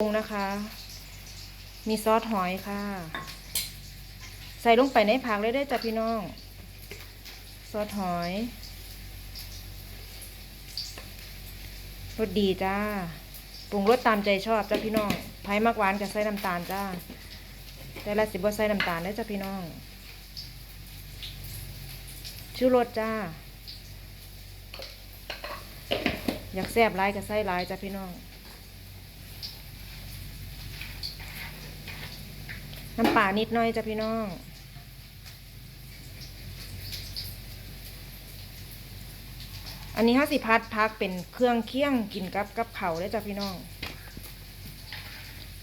ปรุงนะคะ มีซอสหอยค่ะ ใส่ลงไปในผักเลยได้จ้ะพี่น้อง ซอสหอยรสดีจ้า ปรุงรสตามใจชอบจ้ะพี่น้องไผ่มักหวานกับใส่น้ำตาลจ้า แต่ละสิบว่าใส่น้ำตาลได้จ้ะพี่น้องชูรสจ้า อยากแซ่บหลายกับใส่หลายจ้ะพี่น้อง น้ำป่านิดหน่อยจ้ะพี่น้อง อันนี้ห้าสิพัดพักเป็นเครื่องเคี่ยงกินกับกับเขาได้จ้ะพี่น้อง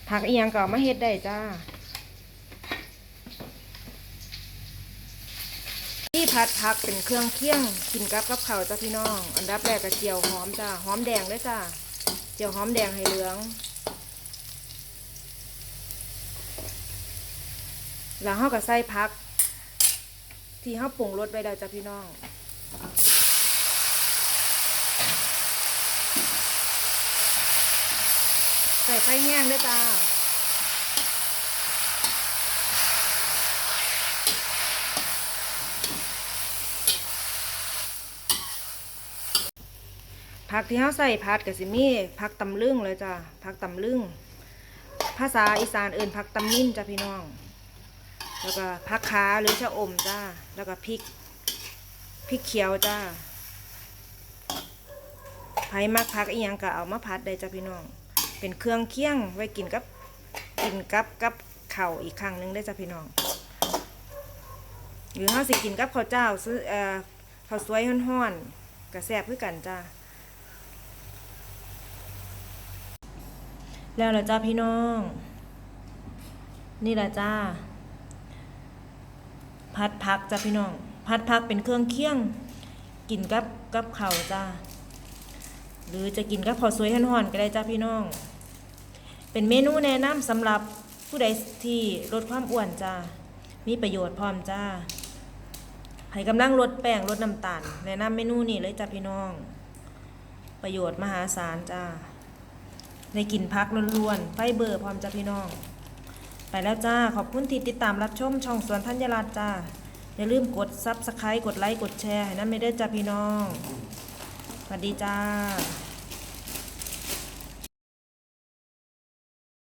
ผักเอียงก็มาเฮ็ดได้จ้านี่พัดพักเป็นเครื่องเคี่ยงกินกับกับเขาจ้ะพี่น้อง อันดับแรกก็เจียวหอมจ้าหอมแดงด้วยจ้าเจียวหอมแดงให้เหลือง แล้วเราก็ใส่พัก ที่เราปรุงรสไว้แล้วจ้ะพี่น้องใส่ไฟแห้งด้วยจ้าผักที่เราใส่ผัดกับสิมี่ผักตำลึงเลยจ้ะผักตำลึง ภาษาอีสานเอื่นผักตำนิ่นจ้ะพี่น้อง แล้วก็ผักขาหรือชะอมจ้า แล้วก็พริก พริกเขียวจ้าไผ่มักผักอีหยังก็เอามาผัดได้จ้ะพี่น้อง เป็นเครื่องเคี่ยงไว้กินกับกินกับกับเข้าอีกครั้งหนึงได้จ้ะพี่น้อง หรือเฮาสิกินกับข้าวเจ้าซื้อเอ่อข้าวสวยฮ้อนๆก็แซ่บคือกันจ้าแล้วล่ะจ้าพี่น้อง นี่แหละจ้า พัดพักจ้าพี่น้อง พัดพักเป็นเครื่องเคี่ยง กินกับกับข้าวจ้าหรือจะกินกับข้าวสวยห่อนๆก็ได้จ้าพี่น้อง เป็นเมนูแนะนำสำหรับผู้ใดที่ลดความอ้วนจ้ามีประโยชน์พร้อมจ้าให้กำลังลดแป้งลดน้ำตาลแนะนำเมนูนี้เลยจ้าพี่น้อง ประโยชน์มหาศาลจ้าได้กินพักล้วนๆไฟเบอร์พร้อมจ้าพี่น้อง ไปแล้วจ้า ขอบคุณที่ติดตามรับชมช่องสวนธัญรัตน์จ้า อย่าลืมกดซับสไครต์กดไลค์ กดแชร์ ให้นั่นไม่ได้จ้าพี่น้อง สวัสดีจ้า